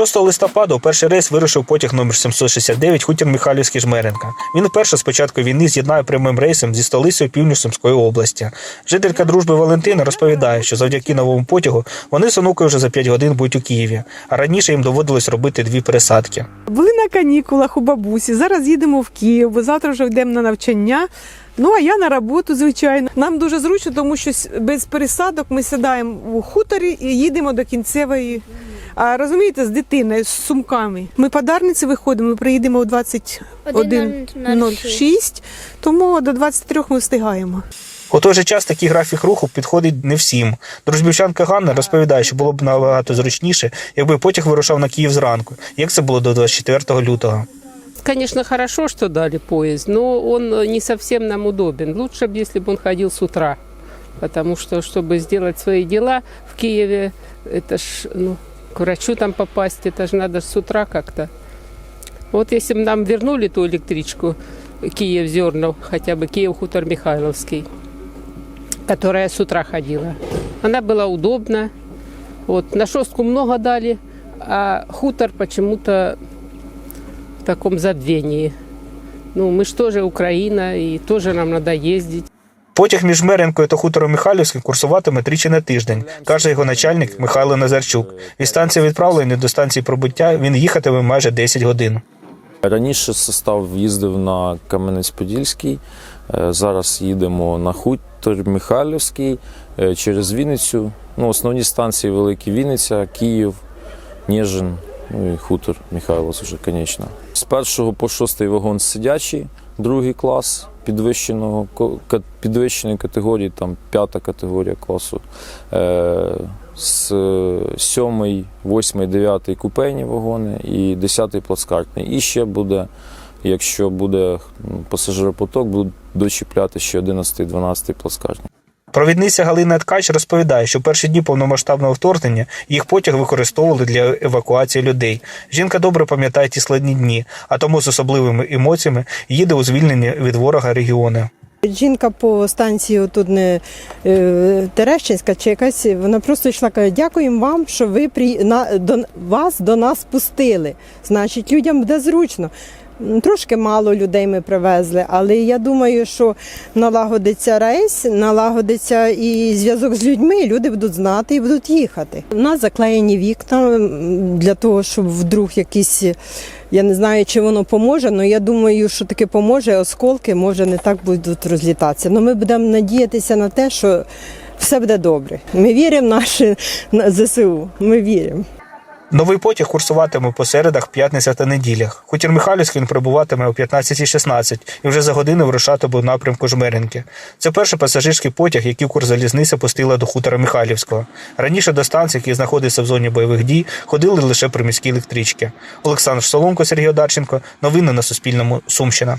6 листопада у перший рейс вирушив потяг номер 769 хутір Михайлівський Жмеренка. Він вперше з початку війни з'єднає прямим рейсом зі столицею північ Сумської області. Жителька дружби Валентина розповідає, що завдяки новому потягу вони з онукою вже за 5 годин будуть у Києві, а раніше їм доводилось робити дві пересадки. Були на канікулах у бабусі. Зараз їдемо в Київ, бо завтра вже йдемо на навчання. Ну а я на роботу, звичайно. Нам дуже зручно, тому що без пересадок ми сідаємо у хуторі і їдемо до кінцевої. А розумієте, з дитиною, з сумками. Ми подарниці виходимо, ми приїдемо о 21.06, тому до 23 ми встигаємо. У той же час такий графік руху підходить не всім. Дружбівчанка Ганна розповідає, що було б набагато зручніше, якби потяг вирушав на Київ зранку, як це було до 24 лютого. Конечно, хорошо, что дали поезд, но он э, не совсем нам удобен. Лучше бы, если бы он ходил с утра. Потому что, чтобы сделать свои дела в Киеве, это ж, ну, к врачу там попасть, это же надо с утра как-то. Вот если бы нам вернули ту электричку Киев-Зернов, хотя бы Киев-Хутор-Михайловский, которая с утра ходила, она была удобна. Вот, на шостку много дали, а хутор почему-то в таком забвении. Ну, мы же тоже Украина, и тоже нам надо ездить. Потяг між Меренкою та хутором Михайлівським курсуватиме тричі на тиждень, каже його начальник Михайло Назарчук. Від станції відправлення до станції пробуття він їхатиме майже 10 годин. Раніше состав їздив на Кам'янець-Подільський, е, зараз їдемо на хутор Михайлівський е, через Вінницю. Ну, основні станції великі Вінниця, Київ, Ніжин, ну і хутор Михайловськ вже, звісно. З першого по шостий вагон сидячий, другий клас підвищеного підвищеної категорії, там п'ята категорія класу. Е, з сьомий, восьмий, дев'ятий купейні вагони і десятий плацкартний. І ще буде, якщо буде пасажиропоток, будуть дочіпляти ще 11 12 плацкартний. Провідниця Галина Ткач розповідає, що перші дні повномасштабного вторгнення їх потяг використовували для евакуації людей. Жінка добре пам'ятає ті складні дні, а тому з особливими емоціями їде у звільнені від ворога регіони. Жінка по станції тут не е, Терещинська чи якась, вона просто йшла каже, дякуємо вам, що ви при, на, до, вас до нас пустили. Значить, людям буде зручно. Трошки мало людей ми привезли, але я думаю, що налагодиться рейс, налагодиться і зв'язок з людьми, і люди будуть знати і будуть їхати. У нас заклеєні вікна для того, щоб вдруг якісь. Я не знаю, чи воно поможе, але я думаю, що таки поможе, осколки може не так будуть розлітатися. Але ми будемо надіятися на те, що все буде добре. Ми віримо в наше ЗСУ. Ми віримо. Новий потяг курсуватиме по середах, п'ятницях та неділях. Хутір Михайлівський він прибуватиме о 15.16 і вже за годину вирушатиме у напрямку Жмеренки. Це перший пасажирський потяг, який Укрзалізниця пустила до хутора Михайлівського. Раніше до станції, які знаходяться в зоні бойових дій, ходили лише приміські електрички. Олександр Соломко, Сергій Одарченко. Новини на Суспільному. Сумщина.